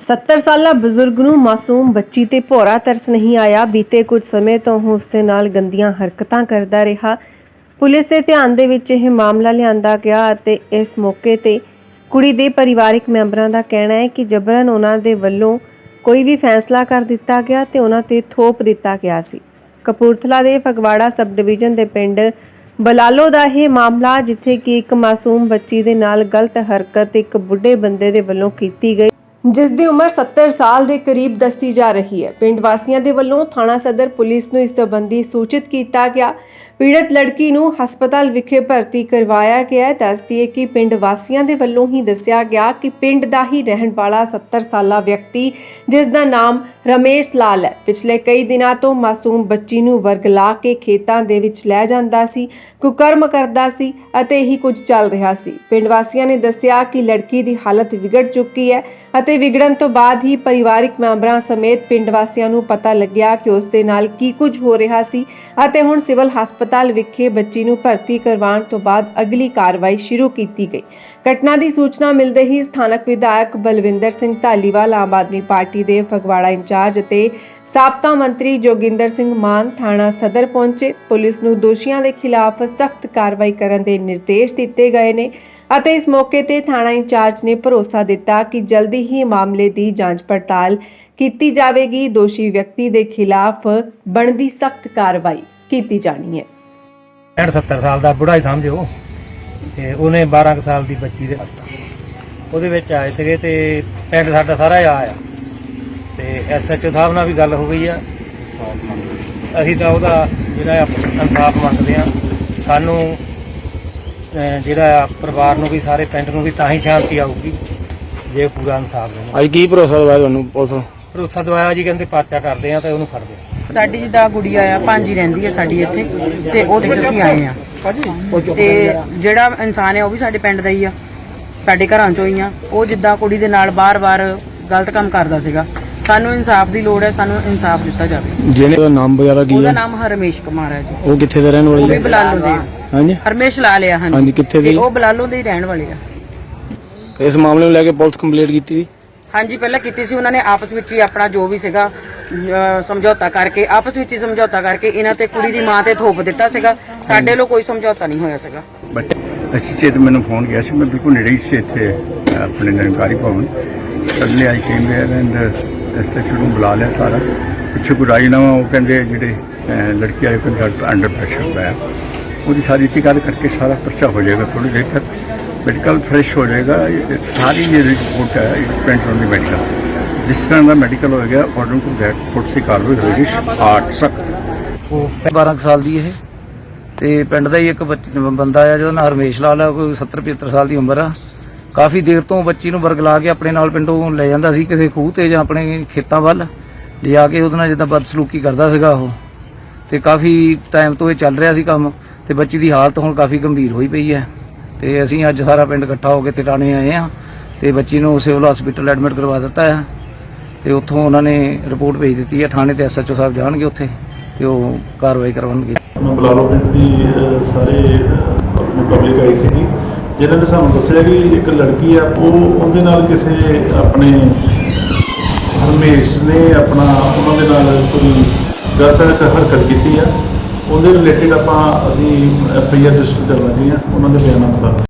70 ਸਾਲਾ ਬਜ਼ੁਰਗ ਨੂੰ ਮਾਸੂਮ ਬੱਚੀ ਤੇ ਭੋਰਾ ਤਰਸ ਨਹੀਂ ਆਇਆ। ਬੀਤੇ ਕੁਝ ਸਮੇਂ ਤੋਂ ਉਹ ਉਸ ਦੇ ਨਾਲ ਗੰਦੀਆਂ ਹਰਕਤਾਂ ਕਰਦਾ ਰਿਹਾ। ਪੁਲਿਸ ਦੇ ਧਿਆਨ ਦੇ ਵਿੱਚ ਇਹ ਮਾਮਲਾ ਲਿਆਂਦਾ ਗਿਆ ਅਤੇ ਇਸ ਮੌਕੇ ਤੇ ਕੁੜੀ ਦੇ ਪਰਿਵਾਰਕ ਮੈਂਬਰਾਂ ਦਾ ਕਹਿਣਾ ਹੈ ਕਿ ਜਬਰਨ ਉਹਨਾਂ ਦੇ ਵੱਲੋਂ ਕੋਈ ਵੀ ਫੈਸਲਾ ਕਰ ਦਿੱਤਾ ਗਿਆ ਤੇ ਉਹਨਾਂ ਤੇ ਥੋਪ ਦਿੱਤਾ ਗਿਆ ਸੀ। ਕਪੂਰਥਲਾ ਦੇ ਫਗਵਾੜਾ ਸਬ ਡਿਵੀਜ਼ਨ ਦੇ ਪਿੰਡ ਬਲਾਲੋ ਦਾ ਇਹ ਮਾਮਲਾ, ਜਿੱਥੇ ਕਿ ਇੱਕ ਮਾਸੂਮ ਬੱਚੀ ਦੇ ਨਾਲ ਗਲਤ ਹਰਕਤ ਇੱਕ ਬੁੱਢੇ ਬੰਦੇ ਦੇ ਵੱਲੋਂ ਕੀਤੀ ਗਈ। ਜਿਸ ਦੀ ਉਮਰ 70 ਸਾਲ ਦੇ ਕਰੀਬ ਦੱਸੀ ਜਾ ਰਹੀ ਹੈ। ਪਿੰਡ ਵਾਸੀਆਂ ਦੇ ਵੱਲੋਂ ਥਾਣਾ ਸਦਰ ਪੁਲਿਸ ਨੂੰ ਇਸ ਸੰਬੰਧੀ ਸੂਚਿਤ ਕੀਤਾ ਗਿਆ ਪੀੜਤ ਲੜਕੀ ਨੂੰ ਹਸਪਤਾਲ ਵਿਖੇ ਭਰਤੀ ਕਰਵਾਇਆ ਗਿਆ ਹੈ। ਦੱਸਦੀ ਹੈ ਕਿ ਪਿੰਡ ਵਾਸੀਆਂ ਦੇ ਵੱਲੋਂ ਹੀ ਦੱਸਿਆ ਗਿਆ ਕਿ ਪਿੰਡ ਦਾ ਹੀ ਰਹਿਣ ਵਾਲਾ 70 ਸਾਲਾ ਵਿਅਕਤੀ, ਜਿਸ ਦਾ ਨਾਮ ਰਮੇਸ਼ ਲਾਲ ਹੈ। ਪਿਛਲੇ ਕਈ ਦਿਨਾਂ ਤੋਂ ਮਾਸੂਮ ਬੱਚੀ ਨੂੰ ਵਰਗਲਾ ਕੇ ਖੇਤਾਂ ਦੇ ਵਿੱਚ ਲੈ ਜਾਂਦਾ ਸੀ, ਕੁਕਰਮ ਕਰਦਾ ਸੀ ਅਤੇ ਹੀ ਕੁਝ ਚੱਲ ਰਿਹਾ ਸੀ। ਪਿੰਡ ਵਾਸੀਆਂ ਨੇ ਦੱਸਿਆ ਕਿ ਲੜਕੀ ਦੀ ਹਾਲਤ ਵਿਗੜ ਚੁੱਕੀ ਹੈ ਅਤੇ ਵਿਗੜਨ ਤੋਂ ਬਾਅਦ ਹੀ ਪਰਿਵਾਰਿਕ ਮੈਂਬਰਾਂ ਸਮੇਤ ਪਿੰਡ ਵਾਸੀਆਂ ਨੂੰ ਪਤਾ ਲੱਗਿਆ ਕਿ ਉਸ ਦੇ ਨਾਲ ਕੀ ਕੁਝ ਹੋ ਰਿਹਾ ਸੀ ਅਤੇ ਹੁਣ ਸਿਵਲ ਹਸਪਤਾਲ ਹਸਪਤਾਲ ਵਿਖੇ ਬੱਚੀ ਨੂੰ ਭਰਤੀ ਕਰਵਾਉਣ ਤੋਂ ਬਾਅਦ ਅਗਲੀ ਕਾਰਵਾਈ ਸ਼ੁਰੂ ਕੀਤੀ ਗਈ। ਘਟਨਾ ਦੀ ਸੂਚਨਾ ਮਿਲਦੇ ਹੀ ਸਥਾਨਕ ਵਿਧਾਇਕ ਬਲਵਿੰਦਰ ਸਿੰਘ ਧਾਲੀਵਾਲ ਆਮ ਆਦਮੀ ਪਾਰਟੀ ਦੇ ਫਗਵਾੜਾ ਇੰਚਾਰਜ ਅਤੇ ਸਾਬਕਾ ਮੰਤਰੀ ਜੋਗਿੰਦਰ ਸਿੰਘ ਮਾਨ ਥਾਣਾ ਸਦਰ ਪਹੁੰਚੇ। ਪੁਲਿਸ ਨੂੰ ਦੋਸ਼ੀਆਂ ਦੇ ਖਿਲਾਫ ਸਖਤ ਕਾਰਵਾਈ ਕਰਨ ਦੇ ਨਿਰਦੇਸ਼ ਦਿੱਤੇ ਗਏ ਨੇ ਅਤੇ ਇਸ ਮੌਕੇ ਤੇ ਥਾਣਾ ਇੰਚਾਰਜ ਨੇ ਭਰੋਸਾ ਦਿੱਤਾ ਕਿ ਜਲਦੀ ਹੀ ਮਾਮਲੇ ਦੀ ਜਾਂਚ ਪੜਤਾਲ ਕੀਤੀ ਜਾਵੇਗੀ। ਦੋਸ਼ੀ ਵਿਅਕਤੀ ਦੇ ਖਿਲਾਫ ਬਣਦੀ ਸਖਤ ਕਾਰਵਾਈ ਕੀਤੀ ਜਾਣੀ ਹੈ। 60 70 ਸਾਲ ਦਾ ਬੁੜਾ ਹੀ ਸਮਝੋ ਤੇ ਉਹਨੇ 12 ਕੁ ਸਾਲ ਦੀ ਬੱਚੀ ਦੇ ਉਹਦੇ ਵਿੱਚ ਆਏ ਸੀਗੇ ਤੇ ਪਿੰਡ ਸਾਡਾ ਸਾਰਾ ਹੀ ਆਇਆ। ਤੇ ਐਸਐਚਓ ਸਾਹਿਬ ਨਾਲ ਵੀ ਗੱਲ ਹੋ ਗਈ ਆ। ਅਸੀਂ ਤਾਂ ਉਹਦਾ ਜਿਹੜਾ ਇਨਸਾਫ ਮੰਗਦੇ ਆ। ਸਾਨੂੰ ਜਿਹੜਾ ਆ ਪਰਿਵਾਰ ਨੂੰ ਵੀ ਸਾਰੇ ਪਿੰਡ ਨੂੰ ਵੀ ਤਾਂ ਹੀ ਸ਼ਾਂਤੀ ਆਊਗੀ ਜੇ ਪੂਰਾ ਇਨਸਾਫ ਦੇਣਾ। ਅੱਜ ਕੀ ਭਰੋਸਾ ਦਵਾਇਆ ਤੁਹਾਨੂੰ ਪੁਲਿਸ ਭਰੋਸਾ ਦਵਾਇਆ ਜੀ ਕਹਿੰਦੇ ਪਰਚਾ ਕਰਦੇ ਆ ਤੇ ਉਹਨੂੰ ਫੜਦੇ ਆ। ਸਾਡੀ ਜਿੱਦਾਂ ਗੁੜੀਆ ਆ ਭਾਂਜੀ ਰਹਿੰਦੀ ਹੈ ਸਾਡੀ ਇੱਥੇ ਤੇ ਉਹਦੇ ਚ ਅਸੀਂ ਆਏ ਆ। ਤੇ ਜਿਹੜਾ ਇਨਸਾਨ ਹੈ ਉਹ ਵੀ ਸਾਡੇ ਪਿੰਡ ਦਾ ਹੀ ਆ। ਸਾਡੇ ਘਰਾਂ ਚੋਂ ਹੀ ਆ। ਉਹ ਜਿੱਦਾਂ ਕੁੜੀ ਦੇ ਨਾਲ ਬਾਰ-ਬਾਰ ਗਲਤ ਕੰਮ ਕਰਦਾ ਸੀਗਾ। ਸਾਨੂੰ ਇਨਸਾਫ ਦੀ ਲੋੜ ਹੈ ਸਾਨੂੰ ਇਨਸਾਫ ਦਿੱਤਾ ਜਾਵੇ। ਜਿਹਨੇ ਦਾ ਨਾਮ ਵਗੈਰਾ ਕੀ ਉਹਦਾ ਹੈ ਨਾਮ ਹਰਮੇਸ਼ ਕੁਮਾਰ ਹੈ ਜੀ। ਉਹ ਕਿੱਥੇ ਦਾ ਰਹਿਣ ਉਹ ਵਾਲੀ ਵੀ ਹੈ ਬਲਾਲੋ ਦੇ ਆ। ਹਾਂਜੀ। ਹਰਮੇਸ਼ ਲਾ ਲਿਆ ਹਾਂਜੀ। ਹਾਂਜੀ, ਕਿੱਥੇ ਦੇ? ਤੇ ਉਹ ਬਲਾਲੋ ਦੇ ਹੀ ਰਹਿਣ ਵਾਲੇ ਆ। ਤੇ ਇਸ ਮਾਮਲੇ ਨੂੰ ਲੈ ਕੇ ਪੁਲਿਸ ਕੰਪਲੀਟ ਕੀਤੀ ਸੀ? ਹਾਂਜੀ ਪਹਿਲਾਂ ਕੀਤੀ ਸੀ ਉਹਨਾਂ ਨੇ ਆਪਸ ਵਿੱਚ ਹੀ ਆਪਣਾ ਜੋ ਵੀ ਸੀਗਾ ਅਹ, ਸਮਝੌਤਾ ਕਰਕੇ ਆਪਸ ਵਿੱਚ ਹੀ ਸਮਝੌਤਾ ਕਰਕੇ ਇਹਨਾਂ ਤੇ ਕੁੜੀ ਦੀ ਮਾਂ ਤੇ ਥੋਪ ਦਿੱਤਾ ਸੀਗਾ। ਸਾਡੇ ਵੱਲੋਂ ਕੋਈ ਸਮਝੌਤਾ ਨਹੀਂ ਹੋਇਆ ਸੀਗਾ। ਬਟ ਅਸੀਂ ਚੇਤ ਮੈਨੂੰ ਫੋਨ ਗਿਆ ਸੀ ਮੈਂ ਬਿਲਕੁਲ ਨੇੜੇ ਹੀ ਸੀ ਇੱਥੇ ਆਪਣੇ Nirankari Bhawan. Suddenly I came where and SHO ਨੂੰ ਬੁਲਾ ਲਿਆ ਸਾਰਾ। ਪਿੱਛੇ ਕੋਈ ਰਾਜੀਨਾਮਾ ਉਹ ਕਹਿੰਦੇ ਜਿਹੜੇ ਅਹ, ਲੜਕੀ ਵਾਲੇ ਕੰਸਲਟ ਅੰਡਰ ਪ੍ਰੈਸ਼ਰ ਪਿਆ। ਉਹਦੀ ਸਾਰੀ ਗੱਲ ਕਰਕੇ ਸਾਰਾ ਪਰਚਾ ਹੋ ਜਾਏਗਾ ਥੋੜੀ ਦੇਰ ਤੱਕ। ਮੈਡੀਕਲ ਫਰੈਸ਼ ਹੋ ਜਾਏਗਾ। ਇਹ ਸਾਰੀ ਜਿਹੜੀ ਰਿਪੋਰਟ ਹੈ it depends on the medical ਜਿਸ ਤਰ੍ਹਾਂ ਦਾ ਮੈਡੀਕਲ ਹੋਏਗਾ ਅਕੋਰਡਿੰਗ ਟੂ ਦੈਟ ਪੁਲਿਸ ਦੀ ਕਾਰਵਾਈ ਹੋਏਗੀ ਆਟ ਸਖਤ। ਉਹ 12 ਕੁ ਸਾਲ ਦੀ ਇਹ। ਤੇ ਪਿੰਡ ਦਾ ਹੀ ਇੱਕ ਬੰਦਾ ਆ ਜਿਹਦਾ ਨਾਮ ਹਰਮੇਸ਼ ਲਾਲ ਆ, ਕੋਈ 70 75 ਸਾਲ ਦੀ ਉਮਰ ਆ। ਕਾਫੀ ਦੇਰ ਤੋਂ ਬੱਚੀ ਨੂੰ ਵਰਗਲਾ ਕੇ ਆਪਣੇ ਨਾਲ ਪਿੰਡੋਂ ਲੈ ਜਾਂਦਾ ਸੀ, ਕਿਸੇ ਖੂਹ ਤੇ ਜਾਂ ਆਪਣੇ ਖੇਤਾਂ ਵੱਲ। ਲਿਜਾ ਕੇ ਉਹਦੇ ਨਾਲ ਜਿੱਦਾਂ ਬਦਸਲੂਕੀ ਕਰਦਾ ਸੀਗਾ ਉਹ। ਤੇ ਕਾਫੀ ਟਾਈਮ ਤੋਂ ਇਹ ਚੱਲ ਰਿਹਾ ਸੀ ਕੰਮ, ਤੇ ਬੱਚੀ ਦੀ ਹਾਲਤ ਹੁਣ ਕਾਫੀ ਗੰਭੀਰ ਹੋਈ ਪਈ ਹੈ। ਤੇ ਅਸੀਂ ਅੱਜ ਸਾਰਾ ਪਿੰਡ ਇਕੱਠਾ ਹੋ ਕੇ ਟਿਕਾਣੇ ਆਏ ਆ ਤੇ ਬੱਚੀ ਨੂੰ ਸਿਵਲ ਹਸਪੀਟਲ ਐਡਮਿਟ ਕਰਵਾ ਦਿੱਤਾ ਹੈ ਤੇ ਉੱਥੋਂ ਉਹਨਾਂ ਨੇ ਰਿਪੋਰਟ ਭੇਜ ਦਿੱਤੀ ਹੈ ਥਾਣੇ ਤੇ ਐਸਐਚਓ ਸਾਹਿਬ ਜਾਣਗੇ ਉੱਥੇ ਤੇ ਉਹ ਕਾਰਵਾਈ ਕਰਵਾਉਣਗੇ। ਬਲਾਲੋ ਪਿੰਡ ਦੀ ਅਹ, ਸਾਰੇ ਆਪਣੀ ਪਬਲਿਕ ਆਈ ਸੀਗੀ। ਜਿਨ੍ਹਾਂ ਨੇ ਸਾਨੂੰ ਦੱਸਿਆ ਕਿ ਇੱਕ ਲੜਕੀ ਆ ਉਹ ਉਹਦੇ ਨਾਲ ਕਿਸੇ ਆਪਣੇ ਹਰਮੇਸ਼ ਨੇ ਆਪਣਾ ਉਹਨਾਂ ਦੇ ਨਾਲ ਕੋਈ ਗਲਤ ਹਰਕਤ ਕੀਤੀ ਆ। ਉਹਦੇ ਰਿਲੇਟਿਡ ਆਪਾਂ ਅਸੀਂ ਐਫ ਆਈ ਆਰ ਰਜਿਸਟਰ ਕਰ ਲੱਗੇ ਆ, ਉਹਨਾਂ ਦੇ ਬਿਆਨਾਂ ਮੁਤਾਬਕ।